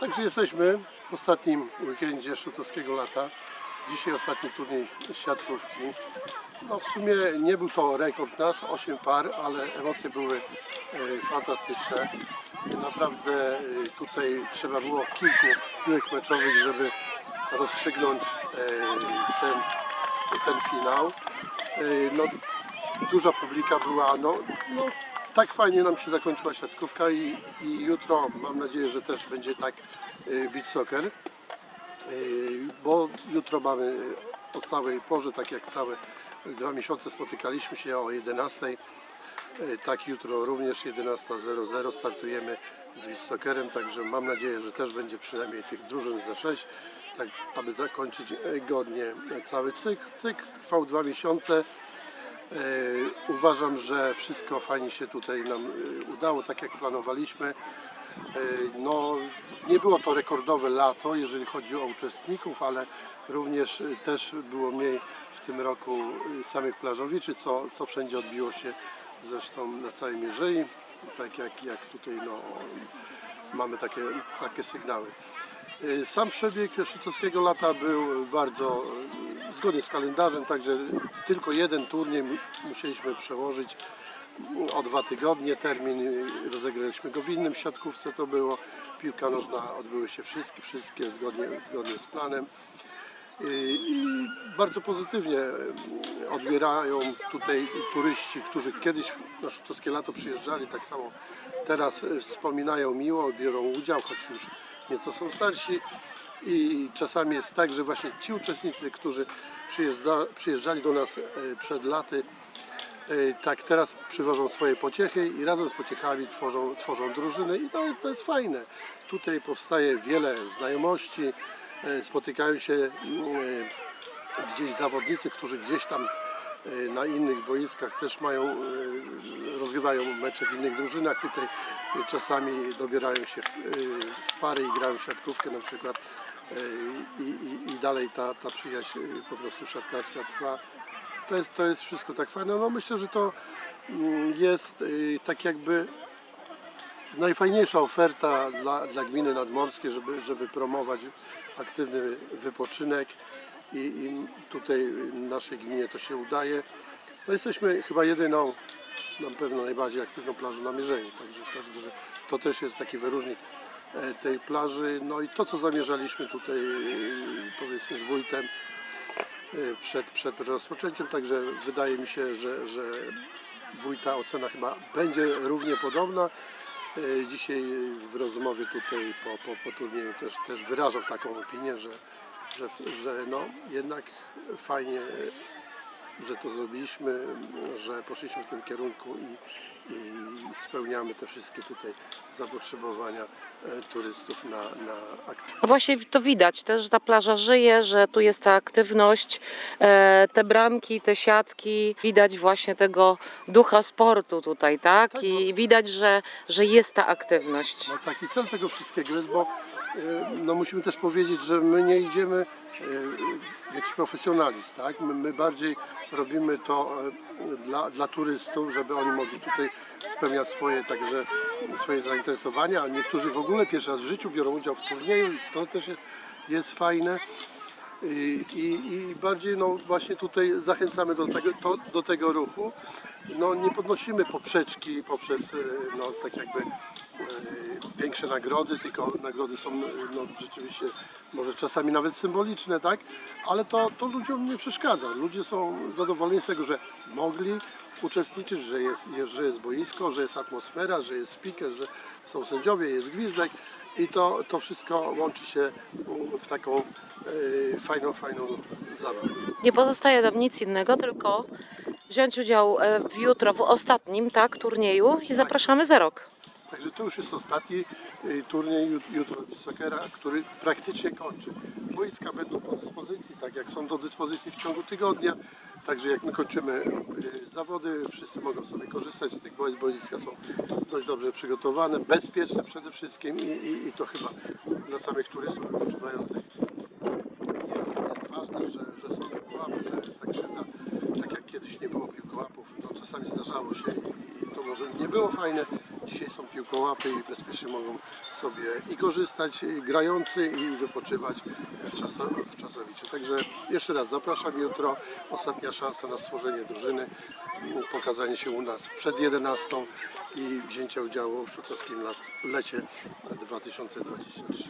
Także jesteśmy w ostatnim weekendzie szutowskiego lata. Dzisiaj ostatni turniej siatkówki. No w sumie nie był to rekord nasz, 8 par, ale emocje były e, fantastyczne. Naprawdę e, tutaj trzeba było kilku piłek meczowych, żeby rozstrzygnąć e, ten, ten finał. No, duża publika była, no, no tak fajnie nam się zakończyła siatkówka i, i jutro mam nadzieję, że też będzie tak e, beach soccer, E, bo jutro mamy o całej porze, tak jak całe dwa miesiące spotykaliśmy się o 11. E, Tak jutro również 11.00 startujemy z beach soccerem, także mam nadzieję, że też będzie przynajmniej tych drużyn za 6, tak aby zakończyć godnie cały cykl. Cykl trwał dwa miesiące. E, Uważam, że wszystko fajnie się tutaj nam e, udało, tak jak planowaliśmy. E, No, nie było to rekordowe lato, jeżeli chodzi o uczestników, ale również też było mniej w tym roku samych plażowiczy, co, co wszędzie odbiło się zresztą na całej Mierzei, tak jak, jak tutaj no, mamy takie, takie sygnały. Sam przebieg szczytowskiego lata był bardzo e, zgodny z kalendarzem, także tylko jeden turniej mu- musieliśmy przełożyć o dwa tygodnie. Termin rozegraliśmy go w innym siatkówce to było. Piłka nożna odbyły się wszystkie, wszystkie zgodnie, zgodnie z planem. I- bardzo pozytywnie e, odbierają tutaj turyści, którzy kiedyś na szutowskie lato przyjeżdżali, tak samo teraz e, wspominają miło, biorą udział, choć już nieco są starsi. I czasami jest tak, że właśnie ci uczestnicy, którzy przyjeżdża, przyjeżdżali do nas e, przed laty, e, tak teraz przywożą swoje pociechy i razem z pociechami tworzą, tworzą drużyny i to jest, to jest fajne. Tutaj powstaje wiele znajomości, e, spotykają się gdzieś zawodnicy, którzy gdzieś tam na innych boiskach też mają, rozgrywają mecze w innych drużynach. Tutaj czasami dobierają się w, pary i grają w siatkówkę na przykład i, i, i dalej ta, ta przyjaźń e, po prostu siatkarska trwa. To jest, to jest wszystko tak fajne. No myślę, że to mm, jest e, tak jakby najfajniejsza oferta dla, dla gminy nadmorskiej, żeby, żeby promować aktywny wypoczynek i, i tutaj naszej gminie to się udaje. No jesteśmy chyba jedyną, na pewno najbardziej aktywną plażą na Mierzei, także, także to też jest taki wyróżnik tej plaży. No i to, co zamierzaliśmy tutaj e, powiedzmy z wójtem e, przed, przed rozpoczęciem, także wydaje mi się, że, że wójta ocena chyba będzie równie podobna. E, Dzisiaj w rozmowie tutaj po, po, po turnieju też, też wyrażał taką opinię, że, że, że no, jednak fajnie, e, że to zrobiliśmy, że poszliśmy w tym kierunku i, i spełniamy te wszystkie tutaj zapotrzebowania e, turystów na, na aktywność. No właśnie to widać też, że ta plaża żyje, że tu jest ta aktywność, e, te bramki, te siatki, widać właśnie tego ducha sportu tutaj, tak? Tak, I widać, że, że jest ta aktywność. No taki cel tego wszystkiego jest, bo no musimy też powiedzieć, że my nie idziemy e, w jakiś profesjonalizm, tak? My, my bardziej robimy to e, dla, dla turystów, żeby oni mogli tutaj spełniać swoje także swoje zainteresowania, niektórzy w ogóle pierwszy raz w życiu biorą udział w turnieju i to też jest- fajne. I, i, I bardziej no właśnie tutaj zachęcamy do tego, to, do tego ruchu. No nie podnosimy poprzeczki poprzez no, tak jakby większe nagrody, tylko nagrody są no, rzeczywiście może czasami nawet symboliczne, tak? Ale to, to ludziom nie przeszkadza. Ludzie są zadowoleni z tego, że mogli uczestniczyć, że jest, że jest boisko, że jest atmosfera, że jest speaker, że są sędziowie, jest gwizdek i to, to wszystko łączy się w taką e, fajną, fajną zabawę. Nie pozostaje nam nic innego, tylko wziąć udział e, w jutro, w ostatnim, tak, turnieju i zapraszamy za rok. Także to już jest ostatni y, turniej jut- jutro Sokera, który praktycznie kończy. Boiska będą do dyspozycji, tak jak są do dyspozycji w ciągu tygodnia. Także jak my kończymy y, zawody, wszyscy mogą sobie korzystać z tych boisk. Boiska są dość dobrze przygotowane, bezpieczne przede wszystkim i, i, i to chyba dla samych turystów wypoczywających jest, jest ważne, że, że są piłkołapy, że ta krzywda, tak jak kiedyś nie było piłkołapów, no czasami zdarzało się i, i to może nie było fajne. Są piłkołapy i bezpiecznie mogą sobie i korzystać i grający i wypoczywać w, czaso, w. Także jeszcze raz zapraszam jutro. Ostatnia szansa na stworzenie drużyny, pokazanie się u nas przed 11 i wzięcie udziału w szutowskim lecie 2023.